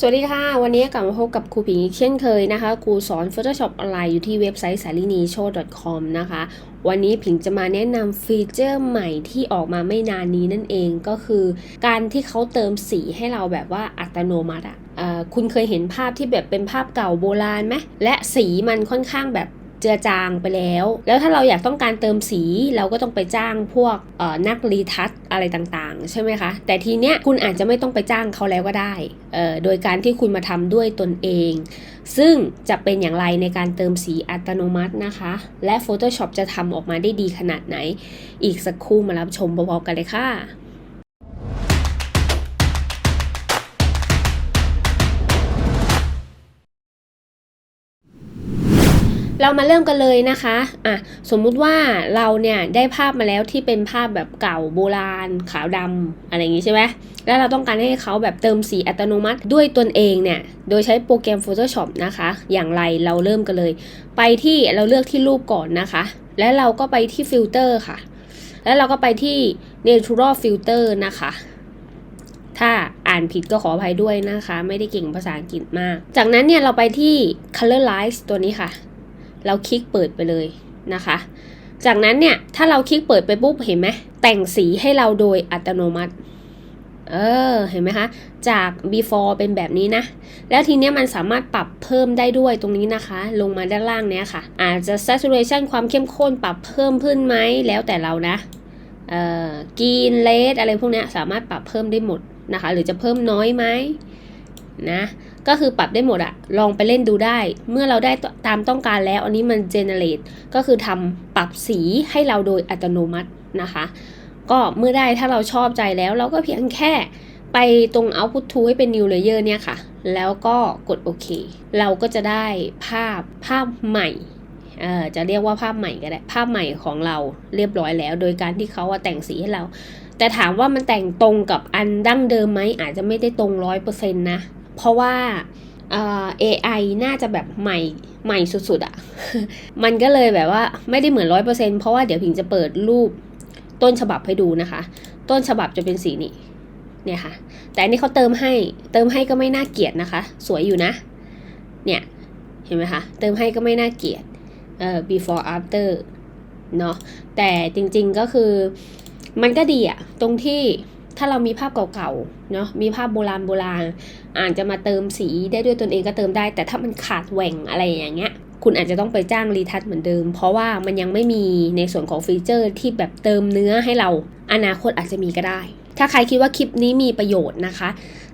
สวัสดีค่ะ วันนี้กลับมาพบกับครูผิงอีกเช่นเคยนะคะครูสอน Photoshop ออนไลน์อยู่ที่เว็บไซต์ s a l i n i s h o w com นะคะ วันนี้ผิงจะมาแนะนำฟีเจอร์ใหม่ที่ออกมาไม่นานนี้นั่นเองก็คือ การที่เขาเติมสีให้เราแบบว่าอัตโนมัติอะคุณเคยเห็นภาพที่แบบเป็นภาพเก่าโบราณไหมและสีมันค่อนข้างแบบ เจือจางไปแล้ว แล้วถ้าเราอยากต้องการเติมสีเราก็ต้องไปจ้างพวกเอ่อนักรีทัชอะไรต่างๆ ใช่ไหมคะ แต่ทีเนี้ยคุณอาจจะไม่ต้องไปจ้างเขาแล้วก็ได้เอ่อโดยการที่คุณมาทำด้วยตนเอง ซึ่งจะเป็นอย่างไรในการเติมสีอัตโนมัตินะคะ และ Photoshop จะทำออกมาได้ดีขนาดไหน อีกสักครู่มารับชมพร้อมๆกันเลยค่ะ เรามาเริ่มกันเลยนะคะอะสมมุติว่าเราเนี่ยได้ภาพมาแล้วที่เป็นภาพแบบเก่าโบราณ ขาวดำอะไรอย่างงี้ใช่ไหมแล้วเราต้องการให้เขาแบบเติมสีอัตโนมัติด้วยตนเองเนี่ย โดยใช้โปรแกรม Photoshop นะคะ อย่างไรเราเริ่มกันเลย ไปที่เราเลือกที่รูปก่อนนะคะ แล้วเราก็ไปที่ฟิลเตอร์ค่ะ แล้วเราก็ไปที่ Natural Filter นะคะ ถ้าอ่านผิดก็ขออภัยด้วยนะคะ ไม่ได้เก่งภาษาอังกฤษมาก จากนั้นเนี่ยเราไปที่ Colorize ตัวนี้ค่ะ เราคลิกเปิดไปเลยนะคะ จากนั้นเนี่ยถ้าเราคลิกเปิดไปปุ๊บเห็นไหมแต่งสีให้เราโดยอัตโนมัติ เออเห็นไหมคะ จาก before เป็นแบบนี้นะ แล้วทีเนี้ยมันสามารถปรับเพิ่มได้ด้วยตรงนี้นะคะ ลงมาด้านล่างเนี้ยค่ะ อาจจะ saturation ความเข้มข้นปรับเพิ่มขึ้นไหมแล้วแต่เรานะเอ่อกีนเลสอะไรพวกเนี้ยสามารถปรับเพิ่มได้หมดนะคะ หรือจะเพิ่มน้อยไหม นะก็คือปรับได้หมดอะลองไปเล่นดูได้ เมื่อเราได้ตามต้องการแล้ว อันนี้มัน generate ก็คือทำปรับสีให้เราโดยอัตโนมัตินะคะ ก็เมื่อได้ถ้าเราชอบใจแล้วเราก็เพียงแค่ไปตรง output to ให้เป็น new layer เนี่ยค่ะ แล้วก็กดโอเค เราก็จะได้ภาพภาพใหม่จะเรียกว่าภาพใหม่ก็ได้ ภาพใหม่ของเราเรียบร้อยแล้ว โดยการที่เขาแต่งสีให้เรา แต่ถามว่ามันแต่งตรงกับอันดั้งเดิมไหมอาจจะไม่ได้ตรงร้อยเปอร์เซ็นต์นะ เพราะว่าเอ่อ AI น่าจะแบบใหม่ใหม่สุดๆอะ่ะ มันก็เลยแบบว่าไม่ได้เหมือนร้อยเปอร์เซ็นเพราะว่าเดี๋ยวพิงจะเปิดรูปต้นฉบับให้ดูนะคะ ต้นฉบับจะเป็นสีนี้เนี่ยค่ะ แต่อันนี้เขาเติมให้เติมให้ก็ไม่น่าเกลียดนะคะ สวยอยู่นะ เนี่ยเห็นไหมคะเติมให้ก็ไม่น่าเกลียดเอ่อ before after เนาะแต่จริงๆก็คือมันก็ดีอะตรงที่ ถ้าเรามีภาพเก่าๆเนาะมีภาพโบราณโบราณอาจจะมาเติมสีได้ด้วยตนเองก็เติมได้ แต่ถ้ามันขาดแหว่งอะไรอย่างเงี้ย คุณอาจจะต้องไปจ้างรีทัชเหมือนเดิม เพราะว่ามันยังไม่มีในส่วนของฟีเจอร์ที่แบบเติมเนื้อให้เราอนาคตอาจจะมีก็ได้ ถ้าใครคิดว่าคลิปนี้มีประโยชน์นะคะ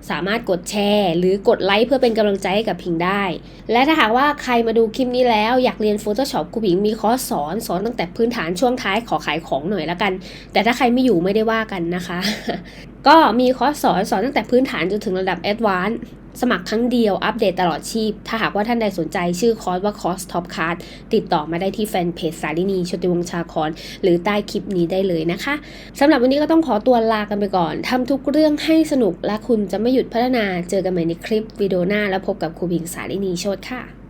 สามารถกดแชร์ หรือกดไลค์เพื่อเป็นกำลังใจให้กับพิงได้ และถ้าหากว่าใครมาดูคลิปนี้แล้วอยากเรียน Photoshop ครูพิงมีคอร์สสอนสอนตั้งแต่พื้นฐานช่วงท้ายขอขายของหน่อยละกัน แต่ถ้าใครไม่อยู่ไม่ได้ว่ากันนะคะ ก็มีคอร์สสอนสอนตั้งแต่พื้นฐานจนถึงระดับแอดวานซ์ สมัครครั้งเดียวอัปเดตตลอดชีพ ถ้าหากว่าท่านใดสนใจชื่อคอร์สว่าคอร์สท็อปคาร์ดติดต่อมาได้ที่แฟนเพจสารินีชติวงชาคอนหรือใต้คลิปนี้ได้เลยนะคะสำหรับวันนี้ก็ต้องขอตัวลากันไปก่อนทำทุกเรื่องให้สนุกและคุณจะไม่หยุดพัฒนาเจอกันใหม่ในคลิปวิดีโอหน้า แล้วพบกับครูบิงสารินีโชตค่ะ